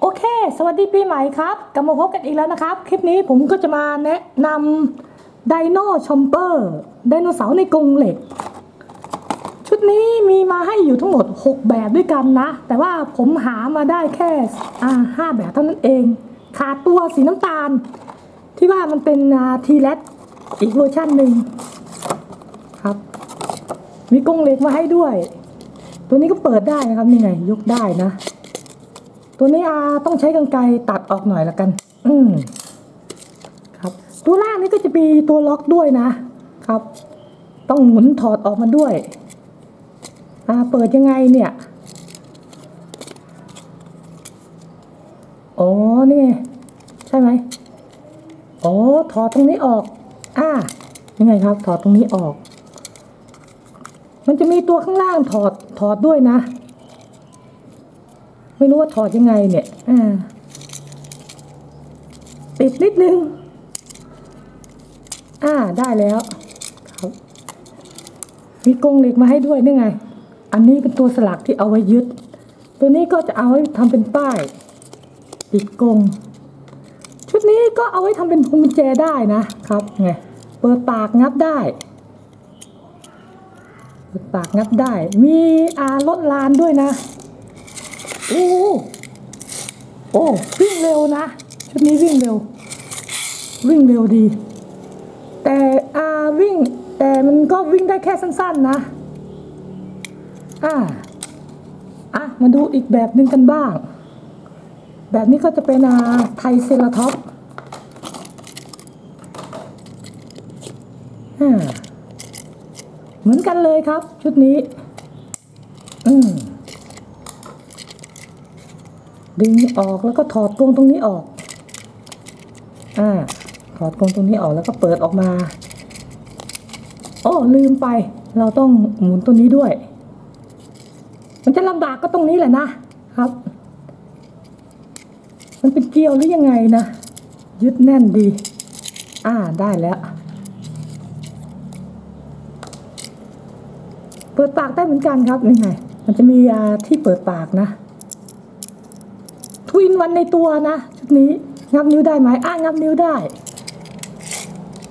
โอเค สวัสดีปีใหม่ครับ กลับมาพบกันอีกแล้วนะครับ คลิปนี้ผมก็จะมาแนะนำไดโนชอมเปอร์ไดโนเสาร์ในกรงเหล็ก ชุดนี้มีมาให้อยู่ทั้งหมด 6 แบบด้วยกันนะ แต่ว่าผมหามาได้แค่ห้าแบบเท่านั้นเอง ขาดตัวสีน้ำตาล ที่ว่ามันเป็นทีแรดอีกเวอร์ชันหนึ่งครับ มีกรงเหล็กมาให้ด้วย ตัวนี้ก็เปิดได้นะครับนี่ไงยกได้นะ ตัวนี้อาต้องใช้กรรไกรตัดออกหน่อยละกัน อืมครับ ตัวล่างนี้ก็จะมีตัวล็อกด้วยนะครับ ต้องหมุนถอดออกมาด้วยอาเปิดยังไงเนี่ยอ๋อนี่ ใช่ไหมอ๋อถอดตรงนี้ออก อ่ายังไงครับ ถอดตรงนี้ออก มันจะมีตัวข้างล่างถอดถอดด้วยนะ ไม่รู้ว่าถอดยังไงเนี่ยอ่าติดนิดนึง อ่าได้แล้วครับมีกรงเหล็กมาให้ด้วยนี่ไง อันนี้เป็นตัวสลักที่เอาไว้ยึด ตัวนี้ก็จะเอาไว้ทำเป็นป้าย ติดกรงชุดนี้ก็เอาไว้ทำเป็นพวงกุญแจได้นะครับไงเปิดปากงับได้เปิดปากงับได้ มีอาลดลานด้วยนะ โอ้โหโอ้วิ่งเร็วนะ ชุดนี้วิ่งเร็ว วิ่งเร็วดี แต่อ่าวิ่ง แต่มันก็วิ่งได้แค่สั้น ๆ นะ อ่าอะมาดูอีกแบบหนึ่งกันบ้าง แบบนี้ก็จะเป็นอาไทเซราท็อปอ่าเหมือนกันเลยครับ ชุดนี้ อืม ดึงออกแล้วก็ถอดกรงตรงนี้ออก อ่า ถอดกรงตรงนี้ออกแล้วก็เปิดออกมาโอ้ลืมไป เราต้องหมุนตัวนี้ด้วย มันจะลำบากก็ตรงนี้แหละนะครับ มันเป็นเกลียวหรือยังไงนะ ยึดแน่นดี อ่าได้แล้ว เปิดปากได้เหมือนกันครับนี่ไง มันจะมีอ่าที่เปิดปากนะ ทวินวันในตัวนะชุดนี้งับนิ้วได้ไหมอะงับนิ้วได้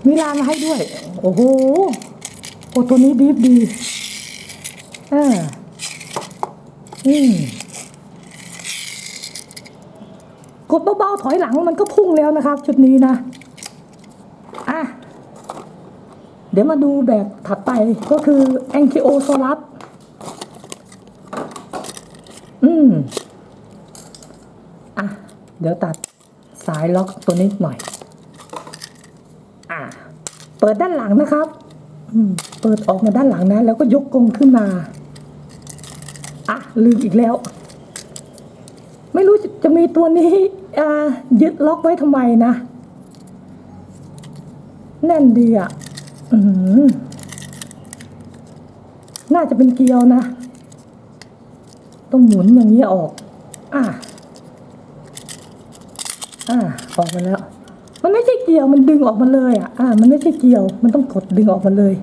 มีลานมาให้ด้วย โอ้โหโอ้ตัวนี้ดีฟดีอ่าอืมกดเบาๆถอยหลังมันก็พุ่งแล้วนะครับ ชุดนี้นะอะเดี๋ยวมาดูแบบถัดไปก็คือ a n k y o s a u r u s อืม เดี๋ยวตัดสายล็อกตัวนี้หน่อย อะเปิดด้านหลังนะครับเปิดออกมาด้านหลังนะ แล้วก็ยกกรงขึ้นมา อะ ลืมอีกแล้ว ไม่รู้จะมีตัวนี้ยึดล็อกไว้ทำไมนะ แน่นดีอะอืมน่าจะเป็นเกลียวนะ ต้องหมุนอย่างนี้ออก อะ อ่าออกมาแล้ว มันไม่ใช่เกลียวมันดึงออกมาเลยอะ อ่า มันไม่ใช่เกลียว มันต้องกดดึงออกมาเลย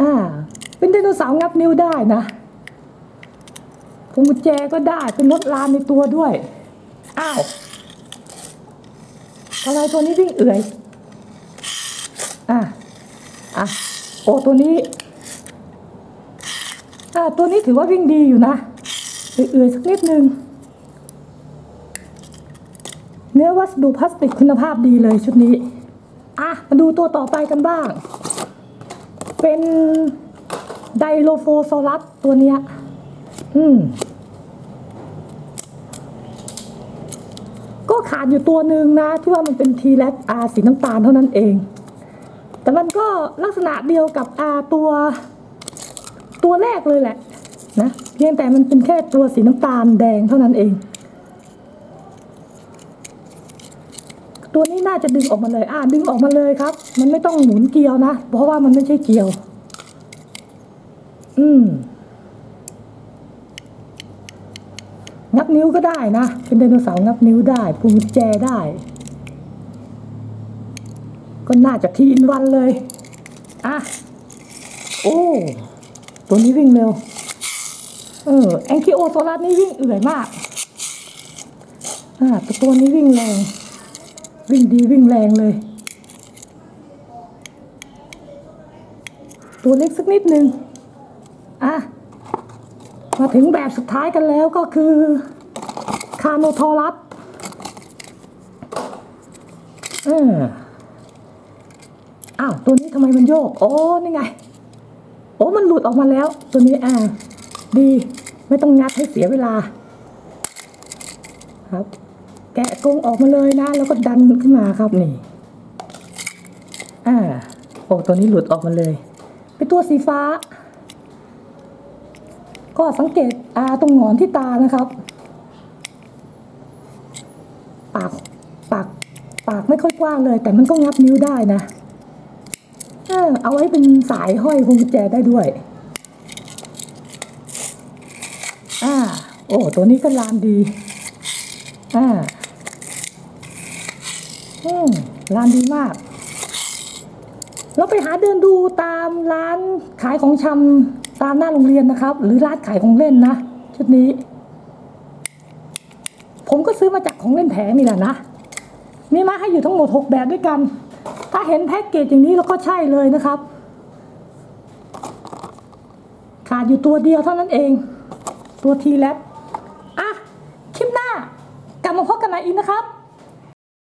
อ่า เป็นไดโนเสาร์งับนิ้วได้นะพวงกุญแจก็ได้ เป็นรถลานในตัวด้วย อ้าวอะไรตัวนี้วิ่งเอื่อย อ่าอะ โอ้ตัวนี้ อ่าตัวนี้ถือว่าวิ่งดีอยู่นะ เอื่อยๆสักนิดนึง เนื้อวัสดุพลาสติกคุณภาพดีเลยชุดนี้ อะ มาดูตัวต่อไปกันบ้าง เป็นไดโลโฟโซอรัสตัวเนี้ย อืม ก็ขาดอยู่ตัวหนึ่งนะ ที่ว่ามันเป็นทีแรดอาสีน้ำตาลเท่านั้นเอง แต่มันก็ลักษณะเดียวกับอาตัว ตัวแรกเลยแหละ นะ เพียงแต่มันเป็นแค่ตัวสีน้ำตาลแดงเท่านั้นเอง ตัวนี้น่าจะดึงออกมาเลย อ่าดึงออกมาเลยครับ มันไม่ต้องหมุนเกลียวนะ เพราะว่ามันไม่ใช่เกลียว อืมงับนิ้วก็ได้นะ เป็นไดโนเสาร์งับนิ้วได้พวงกุญแจได้ ก็น่าจะทีอินวันเลย อะ โอ้ ตัวนี้วิ่งเร็ว เออแองคิโอโซลัสนี่วิ่งเอื่อยมาก อ่าแต่ตัวนี้วิ่งแรง วิ่งดีวิ่งแรงเลย ตัวเล็กสักนิดนึงอะมาถึงแบบสุดท้ายกันแล้วก็คือ คาโนทอรัสเอออ้าว ตัวนี้ทำไมมันโยก โอ้ นี่ไง โอ้ มันหลุดออกมาแล้ว ตัวนี้อ่าดี ไม่ต้องงัดให้เสียเวลา ครับ แกะกรงออกมาเลยนะ แล้วก็ดันขึ้นมาครับนี่ อ่า โอ้ตัวนี้หลุดออกมาเลย เป็นตัวสีฟ้า ก็สังเกตอาตรงหงอนที่ตานะครับ ปาก ปาก ปากไม่ค่อยกว้างเลย แต่มันก็งับนิ้วได้นะ เออเอาไว้เป็นสายห้อยพวงกุญแจได้ด้วย อ่า โอ้ ตัวนี้ก็ลานดี อ่า อืมร้านดีมาก เราไปหาเดินดูตามร้านขายของชำตามหน้าโรงเรียนนะครับ หรือร้านขายของเล่นนะ ชุดนี้ ผมก็ซื้อมาจากของเล่นแผงนี่แหละนะ มีมาให้อยู่ทั้งหมด 6 แบบด้วยกัน ถ้าเห็นแพ็กเกจอย่างนี้แล้วก็ใช่เลยนะครับ ขาดอยู่ตัวเดียวเท่านั้นเอง ตัวทีแลอะ คลิปหน้ากลับมาพบกันใหม่อีกนะครับ